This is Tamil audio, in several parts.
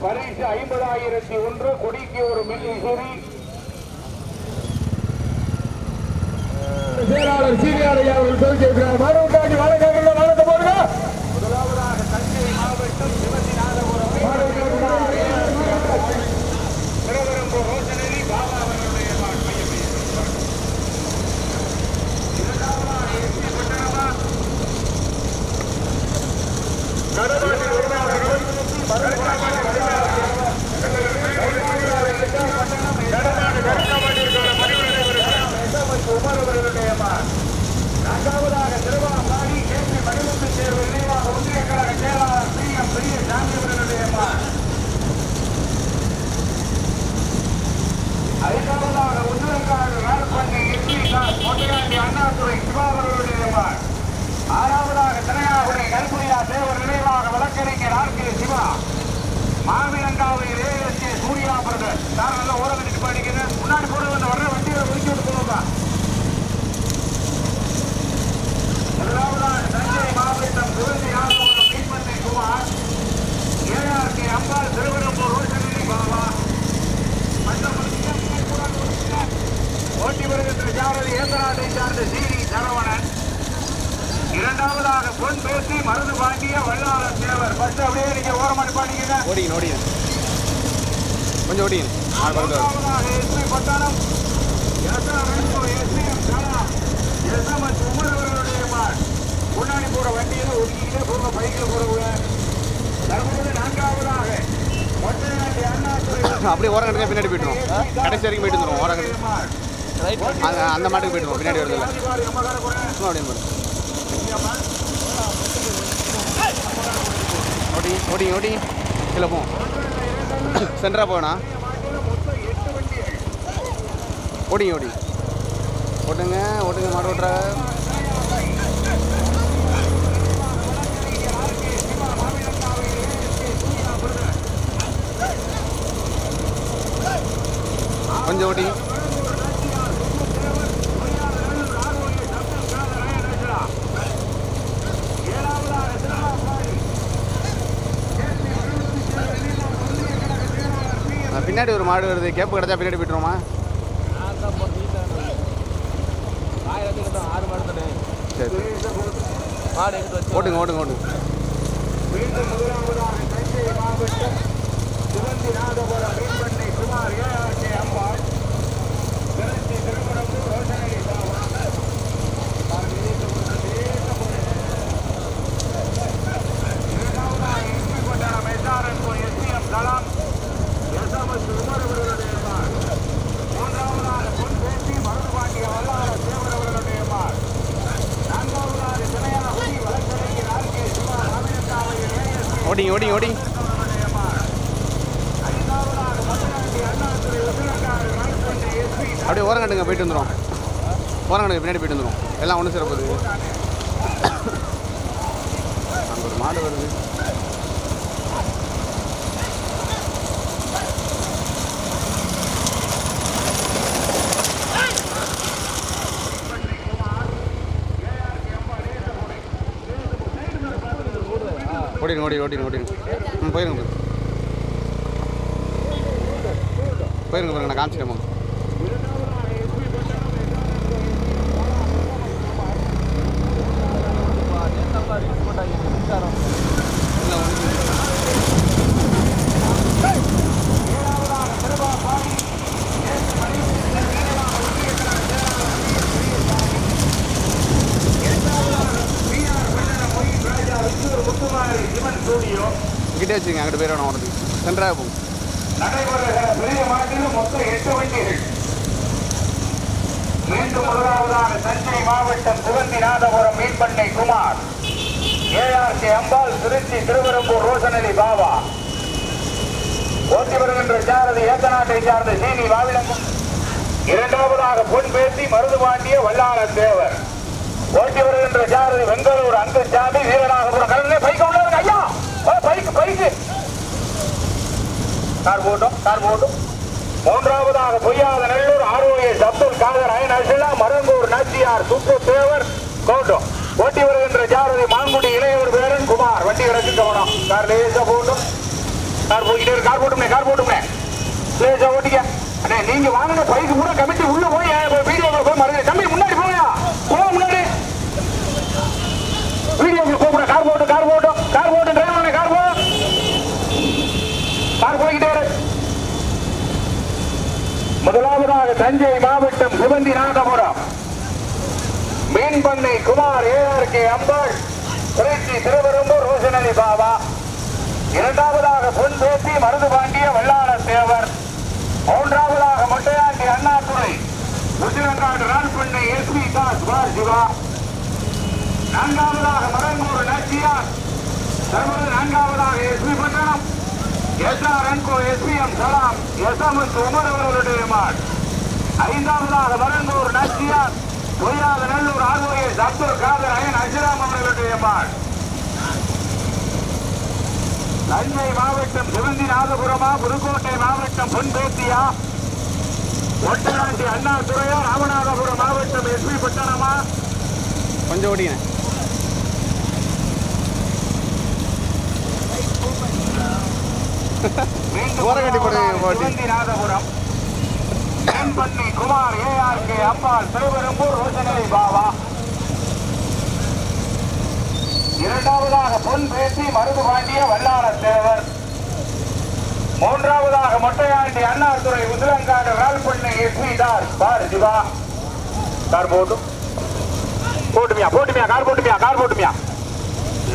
பரிசு ஐம்பதாயிரத்தி ஒன்று கொடிக்கு ஒரு மில்லி சிறி. செயலாளர் சீனியாரையா அவர்கள் தெரிவித்திருக்கிறார் மருவட்டாட்சி வழக்கங்கள் அந்த மாட்டுக்கு போயிடுவோம் பின்னாடி வருதுல்ல சும்மா அப்படியே ஓடி ஓடி ஓடி. கீழே போவோம் சென்டராக போகணா ஓடி ஓடி. ஓட்டுங்க ஓட்டுங்க மாடு ஓட்டுற. கொஞ்சம் ஓட்டி பின்னாடி ஒரு மாடு வருது. கேப்பு கிடச்சா பின்னாடி போயிட்டுருமா சரி. ஓட்டுங்க ஓட்டுங்க ஓட்டுங்க. போராங்கனுக்கு பின்னாடி போயிட்டு வந்துடும் எல்லாம் ஒன்று சிறப்பு அங்கே ஒரு மாடு வருது. ஓடிடுங்க ஓடி ஓடிடுங்க ஓடிடுங்க. ம் போயிருங்க போயிருங்க. போயிருங்க நான் காமிச்சிட்டேன் தஞ்சை மாவட்டம் Sivanthinathapuram மீன்பண்ணை Kumar. A R C Ambal Trichy Thiruverumbur Roshanali Baba ஓட்டி வருகின்ற சாரதி ஏத்தநாட்டை சார்ந்த சீனி வாவிலங்கம் இரண்டாவதாக பொன் பேசி மருது பாண்டிய வல்லாள தேவர். ஓட்டி வருகின்ற சாரதி பெங்களூர் அங்குசாமி வீரநாதபுரம் கடலில் பைக்கு உள்ளவர் ஐயா! பைக்கு பைக்கு. கார் போட்டோம் கார் போட்டோம். மூன்றாவதாக Poyyatha Nallur R O S Abdul Kadar Ayan Asila Marangur Nachiyar துப்பு தேவர் கோட்டம் ஓட்டி வருகின்ற ஜாரதி மான்குடி இளையவர் பேரன் குமார். வண்டி கிடக்கு கவனம் கார் லேசா போட்டும் கார் போய்கிட்டே கார் போட்டுமே கார் போட்டுமே லேசா ஓட்டிக்க. அண்ணே நீங்க வாங்கின பைக்கு கூட கமிட்டி உள்ள போய் வீடியோ போய் மறந்து தம்பி முன்னாடி மீன்பண்ணை Kumar A R K Ambal Trichy Thiruverumbur Roshanali Baba. இரண்டாவதாக பொன் பேசி மருது பாண்டிய வெள்ளாள தேவர். மூன்றாவதாக மொட்டையாண்டி அண்ணாதுரை. உசிலங்காடு ரான்பண்ணை எஸ் பி தாஸ் பார் சிவா. நான்காவதாக மரங்கூர் நச்சியார். தற்போது நான்காவதாக S P Pattanam. S R என்கோ S P M Salam S M S Umar அவர்களுடைய மாட் ஐந்தாவதாக Marangur Nachiyar. Poyyatha Nallur R O S Abdul Kadar Ayan Ajiram அவர்களுடைய மாட் தஞ்சை மாவட்டம் சிவந்திநாதபுரமா புதுக்கோட்டை மாவட்டம் பொன்பேத்தியா ஒட்டநாட்டி அண்ணாதுரையா ராமநாதபுரம் மாவட்டம் எஸ்பி பட்டணமா? கொஞ்சம் ஓடிங்க. ஓரங்கட்டி போடுங்க, பாட்டி. சிவந்திநாதபுரம் தேன்பண்ணி குமார் ஏஆர் கே அம்பாள் திருவெரும்பூர் ரோஷனலி பாபா. இரண்டாவதாக பொன் பேசி மருது பாண்டிய வல்லார தேவர் மூன்றாவதாக மொட்டையாண்டி அண்ணாதுரை உதிலங்காடு ரால்பண்ணை எஸ்வி தாஸ் பார் சிவா. கார் போட்டும் போட்டுமியா போட்டுமியா கார் போட்டுமியா கார் போட்டுமியா.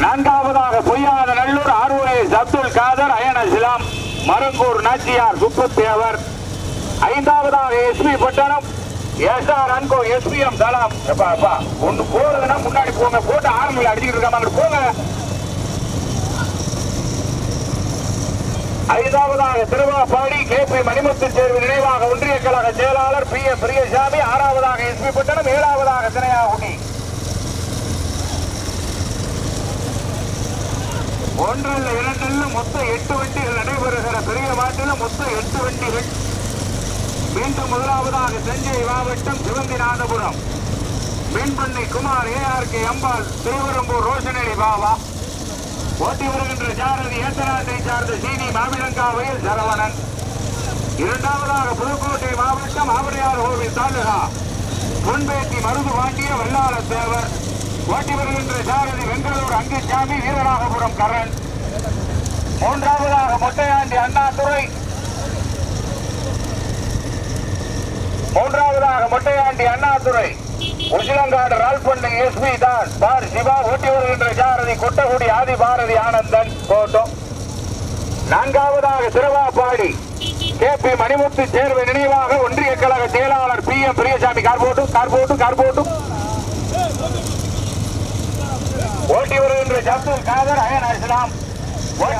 நான்காவதாக பொய்யாத நல்லூர் ஆர்ஓஎஸ் அப்துல் காதர் அயன சிலாம். மரங்கூர் நாச்சியார் சுப்புத்தேவர் ஐந்தாவதாக எஸ்பி பட்டணம் எஸ்ஆர் அன்கோ எஸ்பிஎம் தளம். எப்பா எப்பா ஒன்று போறதுன்னா முன்னாடி போங்க. போட்டு ஆரம்பில் அடிச்சுட்டு இருக்காம அங்கிட்டு போங்க. ஐந்தாவதாக திருவாப்பாடி கே பி மணிமுத்து தேர்வு நினைவாக ஒன்றிய கழக செயலாளர் பி எஸ் பிரியசாமி ஆறாவதாக எஸ்பி பட்டணம் ஏழாவதாக தினையாகுடி ஒன்றில் இரண்டில் மொத்தம் எட்டு வண்டிகள் நடைபெறுகிற பெரிய மாட்டில் மொத்தம் எட்டு வண்டிகள் மீண்டும் முதலாவதாக தஞ்சை மாவட்டம் Sivanthinathapuram. மீன்பண்ணை Kumar A R K Ambal Thiruvarambur Roshanadi Baba. ஓட்டி வருகின்ற சாரதி ஏத்தநாட்டை சார்ந்த சீனி மாமிலங்காவையில் சரவணன். இரண்டாவதாக புதுக்கோட்டை மாவட்டம் ஆவடையார் கோவில் தாலுகா. பொன்பேட்டி மருது வாங்கிய வெள்ளாள தேவர் ஓட்டி வருகின்ற சாரதி வெங்கலூர் அங்குசாமி வீரராகபுரம் கரண். மூன்றாவதாக மொட்டையாண்டி அண்ணாதுரை. மூன்றாவதாக மொட்டையாண்டி அண்ணாதுரை. உசிலங்காடு ரால்பண்ணை எஸ்பி தான். பார் சிவா ஓட்டி வருகின்ற சாரதி கொட்டகுடி ஆதி பாரதி ஆனந்தன் கோட்டம் நான்காவதாக திருவாப்பாடி கே பி மணிமுத்து தேர்வு நினைவாக ஒன்றிய கழக செயலாளர் பி எம் பிரியசாமி கார்போட்டும் கார்போட்டும் கார்போட்டும் ஓட்டி வருகின்ற ஜப்துல் காதர் அயன் அஸ்லாம்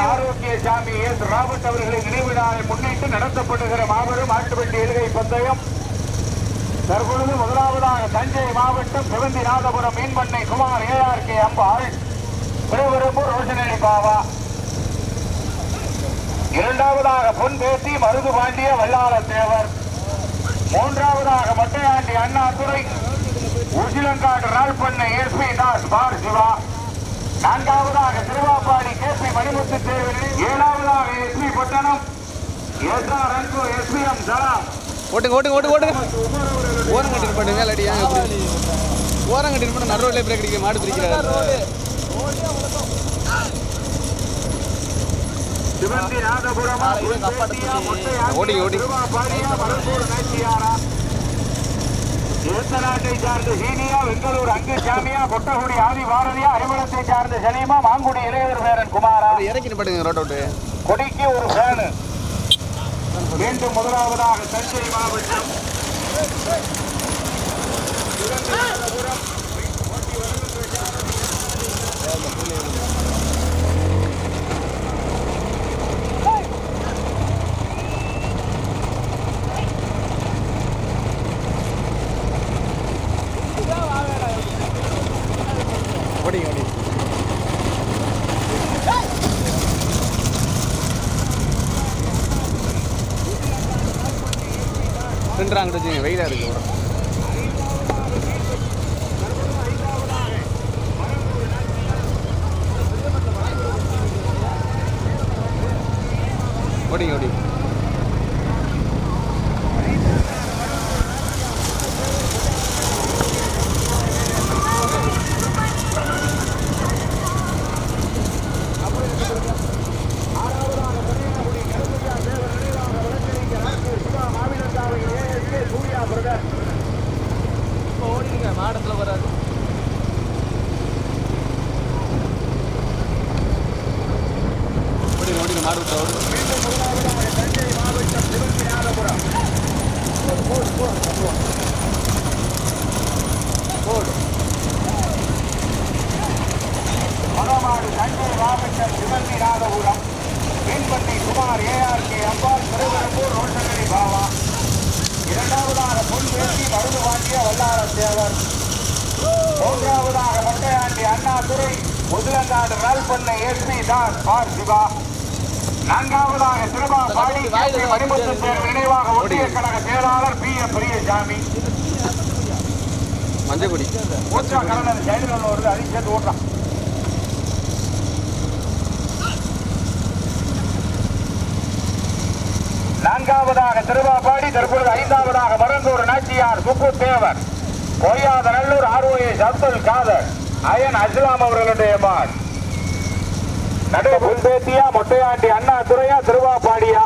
ஆரோக்கிய சாமி எஸ் ராபர்ட் அவர்களின் நினைவு நாளை முன்னிட்டு நடத்தப்படுகிற மாபெரும் ஆட்டுப்பட்டி எழுகை பந்தயம். தற்பொழுது முதலாவதாக தஞ்சை மாவட்டம் Sivanthinathapuram மீன்பண்ணை Kumar A R K Ambal. Thiruvarumbur Roshni Bava. இரண்டாவதாக பொன் பேசி மருது பாண்டிய வல்லாள தேவர் மூன்றாவதாக மட்டையாண்டி அண்ணாதுரை. உசிலங்காடு ரால்பண்ணை எஸ்பி தாஸ் பார் சிவா. நான்காவதாக திருவாப்பாடி கே பி மணிமுத்து தேவர் ஏழாவதாக எஸ்பி பட்டணம். எஸ் ஆர் அன்பு எஸ்பிஎம் சலாம் ஓட்டுங்க ஓட்டுங்க ஓட்டு ஓட்டுங்க. ஓரம் கட்டிட்டு போட்டு மேலே அடி ஏங்க இப்படி? ஓரம் கட்டிட்டு போட்டு நடு ரோட்லேயே பிரேக் அடிக்க மாடு பிரிக்கிறாரு. சிவந்தி நாதபுரமா பொன்பேட்டியா, மொட்டையாண்டி, ஓடி, ஓடி. திருவாப்பாடியா, மலர்பூர் நாச்சியாரா? ஏத்தநாட்டை சார்ந்த சீனியா வெங்கலூர் அங்கு சாமியா கொட்டகுடி ஆதி பாரதியா அறிமுகத்தை சார்ந்த சலீமா மாங்குடி இளையவர் வேரன் குமாரா? இறக்கிட்டு போட்டுங்க ரோட் விட்டு கொடிக்கு ஒரு ஃபேனு மீண்டும் முதலாவதாக தஞ்சை மாவட்டம். ஓடிங்க நாதபுரம். மீன்பட்டி குமார் ஏஆர்கே அம்பாள் திருவரம்பூர் ரோஷனரி பாவா. இரண்டாவதாக பொன்வேசி மருது வாங்கிய வல்லார தேவர் மூன்றாவதாக Mottaiyandi Annadurai Muthalangadu Ralpannai S P Das R Siva. நான்காவதாக திருமா பாடி கேபி மணிமுத்து தேர்வு நினைவாக ஒன்றிய கழக செயலாளர் பி. எம். பிரியசாமி. மஞ்சள் கொடி ஊற்றா கலந்து ஜெயலலிதா அதையும் சேர்த்து ஓட்டுறான் நான்காவதாக திருவாபாடி தற்பொழுது ஐந்தாவதாக மரந்தூர் நாச்சியார் முக்கு Thevar Poyyatha Nallur R O S Abdul Kadar Ayan Aslam அவர்களுடைய மான் நடுவு புல்பேத்தியா மொட்டையாண்டி அண்ணா துறையா திருவாபாடியா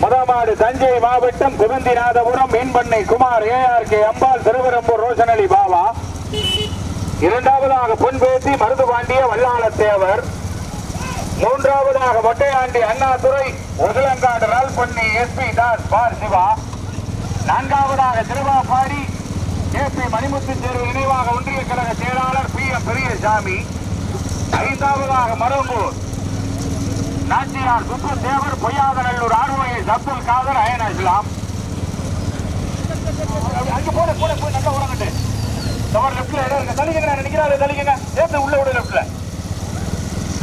முதமாடு தஞ்சை மாவட்டம் Kurunthinathapuram மீன்பண்ணை Kumar A R K Ambal Thiruvarambur Roshanali Baba இரண்டாவதாக பொன்பேசி மருதுபாண்டிய வல்லாள தேவர். மூன்றாவதாக மொட்டையாண்டி அண்ணாதுரை உதலங்காடு ரால்பண்ணி எஸ்பி தாஸ் பார் சிவா. நான்காவதாக திருவாபாடி ஏபி மணிமுத்து தேர்வு நினைவாக ஒன்றிய கழக செயலாளர் பி எம் பெரியசாமி. ஐந்தாவதாக மரம்பூர் நாச்சியார் சுப்பு தேவர் பொய்யாதநல்லூர் ஆர்வஎஸ் அப்துல் காதர் அயன் அஸ்லாம். போன போட போட போய் நல்லா உறங்கட்டு தவறு தள்ளிங்க நான் நினைக்கிறாரு தள்ளிங்க சேர்த்து உள்ள விட லெஃப்ட்ல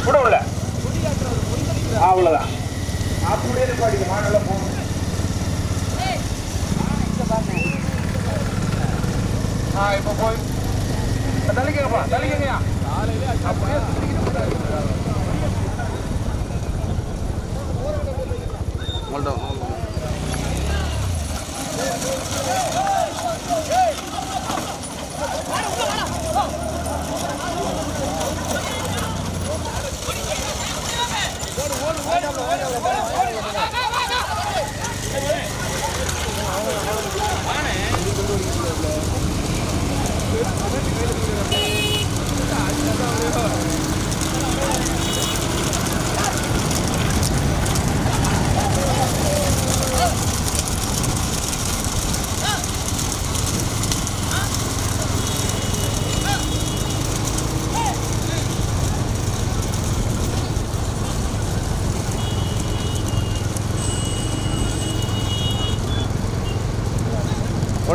விட உள்ள. அவ்வளவுதான். அப்படியே நிப்பாட்டிக்க மாநில போகணும் ஆ இப்போ போய் தள்ளிக்கங்கப்பா தள்ளிக்கங்கயா அப்படியே உங்கள்ட்ட ஓட்டுங்க ஓட்டுங்க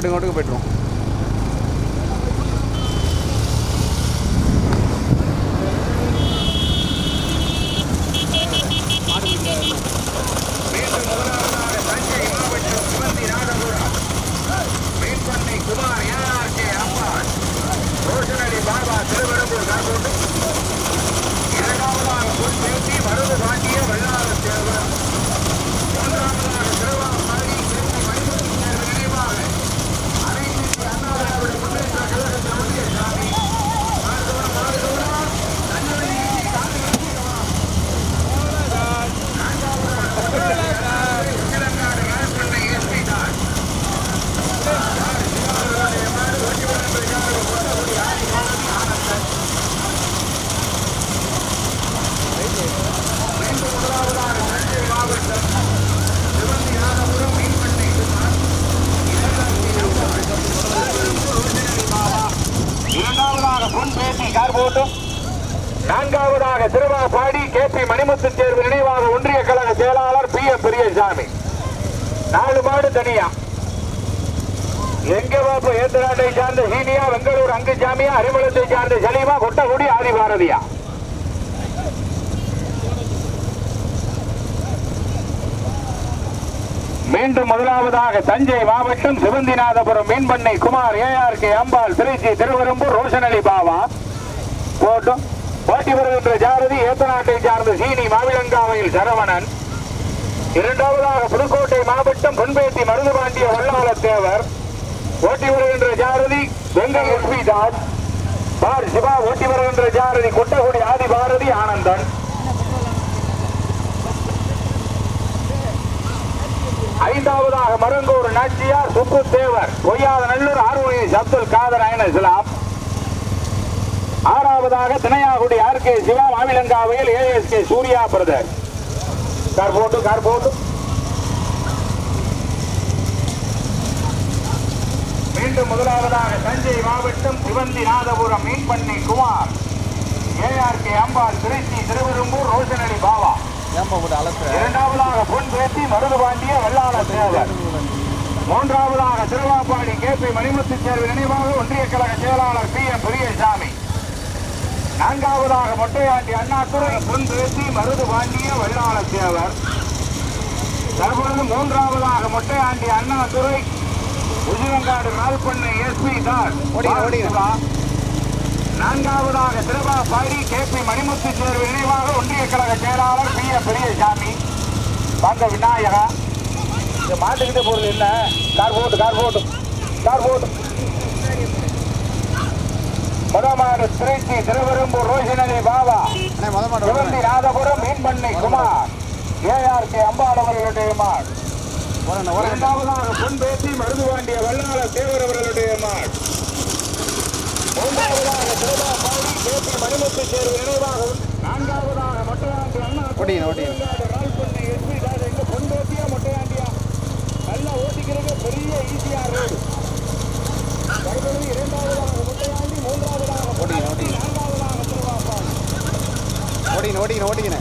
போய்ட்டுருவோம் மீண்டும் முதலாவதாக தஞ்சை மாவட்டம் சிவந்தி நாதபுரம் மீன்பண்ணை குமார் ஏஆர்கே அம்பாள் ரோஷனடி பாபா திருவரம்பூர் கார்கோட்டு இரண்டாவதாக பொன்பேசி மருது பாண்டிய வல்லார தேவர் மூன்றாவதாக திருவாபாடி சென்னை மணிமுத்து தேர்வு நினைவாக அனைத்து அண்ணாவினுடைய முன்னேற்ற கழகத்தினுடைய சாமி மாறுதோறும் மாறுதோறும் தன்னுடைய காத்து இளங்காடு ராஜ்பண்ணை எஸ்பி தான் இரண்டாவதாக பொன்பேசி கார்போட்டும் நான்காவதாக திருவாபாடி கே பி மணிமுத்து தேர்வு நினைவாக ஒன்றிய கழக செயலாளர் பி. எம். பெரியசாமி. நாலு மாடு தனியா. எங்க பாப்ப ஏத்தநாட்டை சார்ந்த சீனியா வெங்கலூர் அங்குசாமியா அறிமுகத்தை சார்ந்த சலீமா கொட்டகுடி ஆதி பாரதியா மீண்டும் முதலாவதாக தஞ்சை மாவட்டம் Sivanthinathapuram மீன்பண்ணை Kumar A R K. Ambal Trichy Thiruvarambur Roshanali Baba போட்டோம். போட்டி வருகின்ற ஜாரதி ஏத்தநாட்டை சார்ந்த சீனி மாவிலங்காவையில் சரவணன். இரண்டாவதாக புதுக்கோட்டை மாவட்டம் பொன்பேட்டி மருதுபாண்டிய வல்லாள தேவர் ஓட்டி வருகின்ற ஜாரதி வெங்கை எஸ்பி தாஸ். பார் சிவா ஓட்டி வருகின்ற ஜாரதி குட்டகுடி ஆதி பாரதி ஆனந்தன். ஐந்தாவதாக மருங்கூர் நாச்சியார் சுப்பு தேவர் பொய்யாத நல்லூர் ஆர்வலி அப்துல் காதர் அயன் இஸ்லாம். ஆறாவதாக Thinaiyakudi R K Siva மாவிலங்காவையில் A S K Surya brother. Car போட்டு கார் போட்டு. மீண்டும் முதலாவதாக தஞ்சை மாவட்டம் சிவந்திநாதபுரம் மீன்பண்ணை குமார். ஏஆர்கே அம்பாள் திருச்சி திருவெரும்பூர் ரோஷனடி பாவா. இரண்டாவதாக பொன் பேசி மருதுபாண்டிய வெள்ளாள தேவர் மூன்றாவதாக திருவாப்பாடி கே பி மணிமுத்து சேர்வு நினைவாக ஒன்றிய கழக செயலாளர் பி எம் பெரியசாமி. நான்காவதாக மொட்டையாண்டி அண்ணாதுரை பொன் பேசி மருதுபாண்டிய வெள்ளாள தேவர். தற்பொழுது மூன்றாவதாக மொட்டையாண்டி அண்ணாதுரை உஜிவங்காடு நால்பண்ணை எஸ்பி ஓடிங்க. நான்காவதாக திருவாப்பாடி கே. பி. மணிமுத்து சேர்வு நினைவாக ஒன்றிய கழக செயலாளர் பி. எம். பெரியசாமி. வாங்க விநாயகா. இந்த மாட்டுக்கிட்ட பொருள் என்ன? கார் போட்டு கார் போட்டு கார் போட்டு. முதமாடு திருச்சி திருவெரும்பூர் ரோஷினி பாபா. சிவந்தி நாதபுரம் மீன்பண்ணை குமார். ஏஆர்கே அம்பாளவர்களுடைய மாடு ஓரண்ணே ஓரண்ணே இரண்டாவதாக பொன் பேசி மருதுவாண்டிய வல்லாள தேவர் அவர்களுடைய மாடு மூன்றாவதாக திருவாபாடி கேபி மணிமுத்து சேர்வு நினைவாக நான்காவதாக மொட்டையாண்டி அண்ணா ஓடிங்க, ஓடிங்க. ரால்பண்ணை எஸ்பி ராஜா எங்க பொன் பேசியா மொட்டையாண்டியா. நல்லா ஓட்டிக்கிறதுக்கு பெரிய ஈஸியா ഓടിക്കണേ ഓടിക്കണേ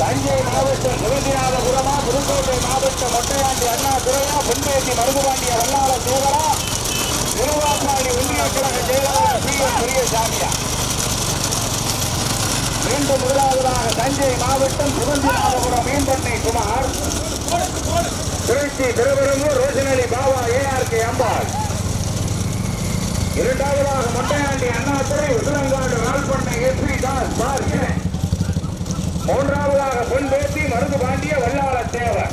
தஞ்சை மாவட்டம் சிவந்திநாதபுரமா புதுக்கோட்டை மாவட்டம் மொட்டையாண்டி அண்ணா துறையா பொன்பேசி மருதுபாண்டிய வல்லாள தேவரா திருவாப்பாடி ஒன்றிய கழக செயலாளர் பி எஸ் பெரியசாமியா. மீண்டும் முதலாவதாக தஞ்சை மாவட்டம் சுதந்திரநாதபுரம் மீன்பண்ணை Kumar Trichy Thiruverumbur ரோஷனலி Baba A R K Ambal. இரண்டாவதாக மொட்டையாண்டி அண்ணாதுரை உதிரங்காடு நாள்பண்ணை எஸ்பி தாஸ் பார் மூன்றாவதாக பொன்பேசி மருது பாண்டிய வல்லாள தேவர்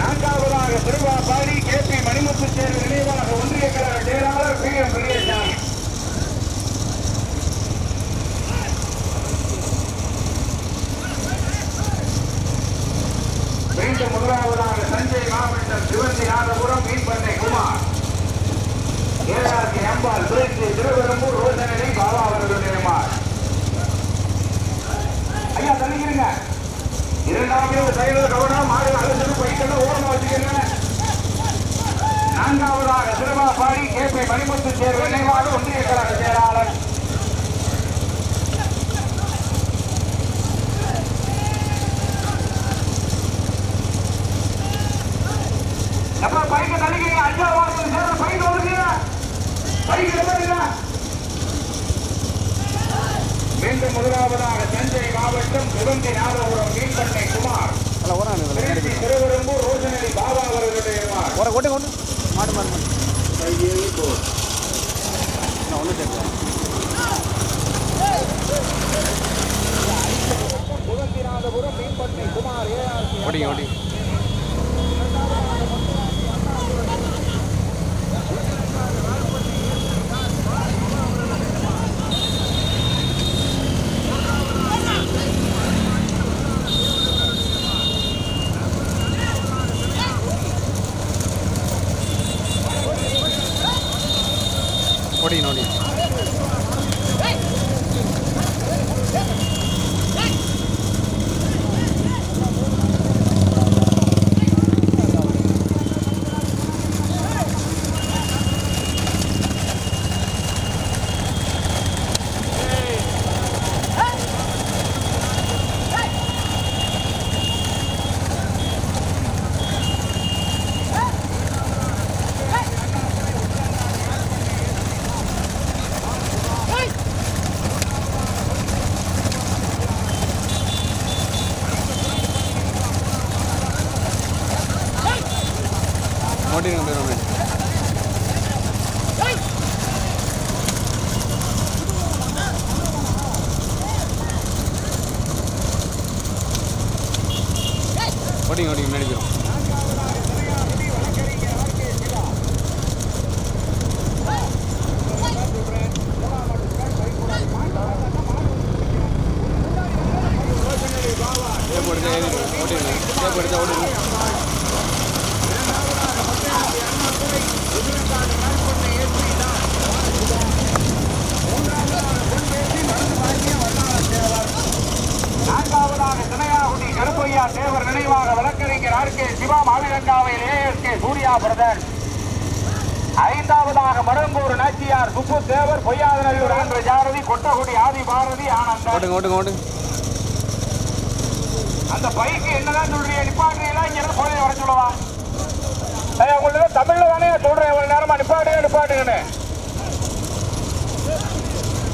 நான்காவதாக திருவாபாடி கே பி மணிமுத்து சேர்வு நினைவாக ஒன்றிய கழக செயலாளர் பி எம் பெரியசாமி மீண்டும் முதலாவதாக தஞ்சை மாவட்டம் சிவந்திநாதபுரம் மீன்பண்ணை குமார். ஏஆர்கே அம்பாள் திருச்சி திருவெரும்பூர் ரோசனி பாபா அவர்களுடைய மார் ஐயா தள்ளிக்கிறீங்க இரண்டாவது சைடில் கவனம் மாடு அலசு பைக்கெல்லாம் ஓரமா வச்சுக்கோங்க. நான்காவதாக திருவாபாடி கே பி மணிமுத்து தேர்வு நினைவாக ஒன்றிய கழக செயலாளர். எப்ப பைக்க தள்ளிக்கிறீங்க ஐயா வாரத்தில் சேர்ந்த பைக் ஒதுக்குங்க பைக் எடுத்துங்க மீண்டும் முதலாவதாக தஞ்சை மாவட்டம் சிவந்தி நாதபுரம் மீன்பண்ணை குமார் திருச்சி திருவெரும்பூர் ரோஷனலி பாபா அவர்களுடைய மாடு மாடு மாடு. நான் ஒன்றும் சேர்க்கல. சிவந்திநாதபுரம் மீன்பண்ணை குமார் ஓடிங்க ஓடிங்க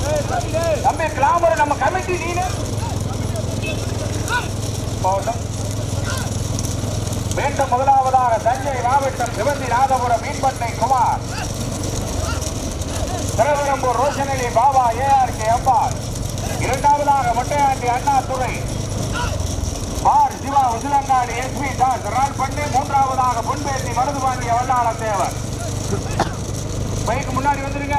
நிப்பாட்டுங்க தம்பி கிளாமர் நம்ம கமிட்டி நீனு. போகட்டும். மீண்டும் முதலாவதாக தஞ்சை மாவட்டம் சிவந்தி ராதபுரம் மீன்பண்ணை Kumar. Thiruvarambur Roshanali Baba A R K Ambal. இரண்டாவதாக Mottaiyandi Annadurai R Siva Usilangadi S P Das Ralpanni மூன்றாவதாக பொன்பேசி மருதுபாண்டிய வல்லாள தேவர். பைக்கு முன்னாடி வந்துருங்க.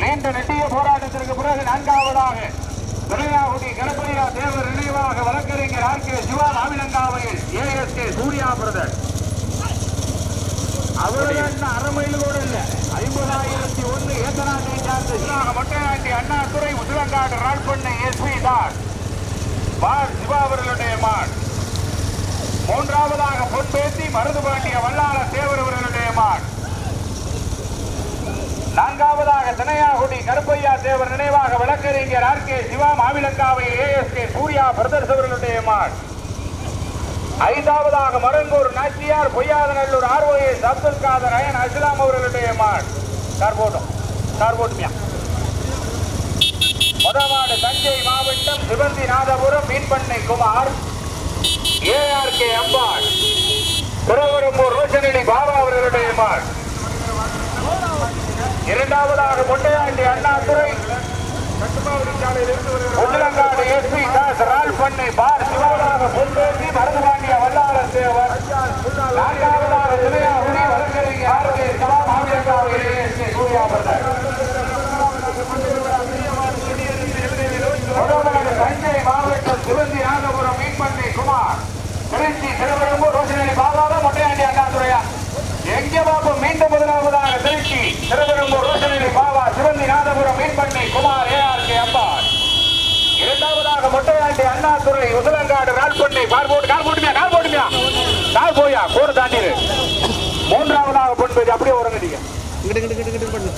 நீண்ட நெட்டிய போராட்டத்திற்கு பிறகு நான்காவதாக திருநாகுடி கணபதியா தேவர் நினைவாக வழக்கறிஞர் R K Siva மாவிலங்காவையில் A S K Surya brother. அவருடைய அரை மைல் கூட இல்லை. ஐம்பதாயிரத்தி ஒன்று ஏத்தனாட்டை சார்ந்த சிவாக மொட்டையாண்டி அண்ணாதுரை உசிலங்காடு ரால் பண்ணை எஸ்பி தான் பார் சிவா அவர்களுடைய மான். மூன்றாவதாக பொன்பேசி மருதுபாண்டிய வல்லாள தேவர் அவர்களுடைய மான். நான்காவதாக தினையாகுடி கருப்பையா தேவர் நினைவாக வழக்கறிஞர் R K Siva Mavilangavai A S K Surya brothers அவர்களுடைய மான் ஐந்தாவதாக Marangur Nachiyar Poyyathanallur R O S Abdul Kadar Ayan Aslam அவர்களுடைய மான் சார் போட்டோம். சார் போட்டுமியா. முதவாடு தஞ்சை மாவட்டம் சிவந்தி Nathapuram மீன்பண்ணை Kumar. A R K Ambal. Thiruvarambur Roshanili Baba அவர்களுடைய மாள். இரண்டாவதாக கொண்டையாண்டி அண்ணாதுரை உள்ளங்காடு எஸ்பி தாஸ் ரால் பண்ணை பார் சிவராக பொன்பேசி மருந்து மருதுபாண்டிய வல்லாளர் தேவர் நான்காவதாக திரையாகுடி வழக்கறிஞர் R K Siva Maviyangavai Surya brother முதலாவது தஞ்சை மாவட்டம் சிவந்தி நாகபுரம் மீன்பண்ணை குமார் திருச்சி திருவரம்பூர் ரோஷனி பாபாவா மொட்டையாண்டி அண்ணாதுரையா எங்க பாப்போம் மீண்டும் முதலாவதாக திருச்சி திருவெரும்பூர் ரோஷனி பாபா சிவந்தி Nathapuram மீன்பண்ணி Kumar A R K Ambal. இரண்டாவதாக மொட்டையாண்டி அண்ணாதுரை உதலங்காடு ரால்பண்ணி கார் போட்டு கார் போட்டுமியா கார் போட்டுமியா? கார் போயா? கோடு தாண்டிடு மூன்றாவதாக பொன்பேஜ் அப்படியே உறங்கிட்டீங்க இங்கிட்டு இங்கிட்டு இங்கிட்டு இங்கிட்டு பண்ணு.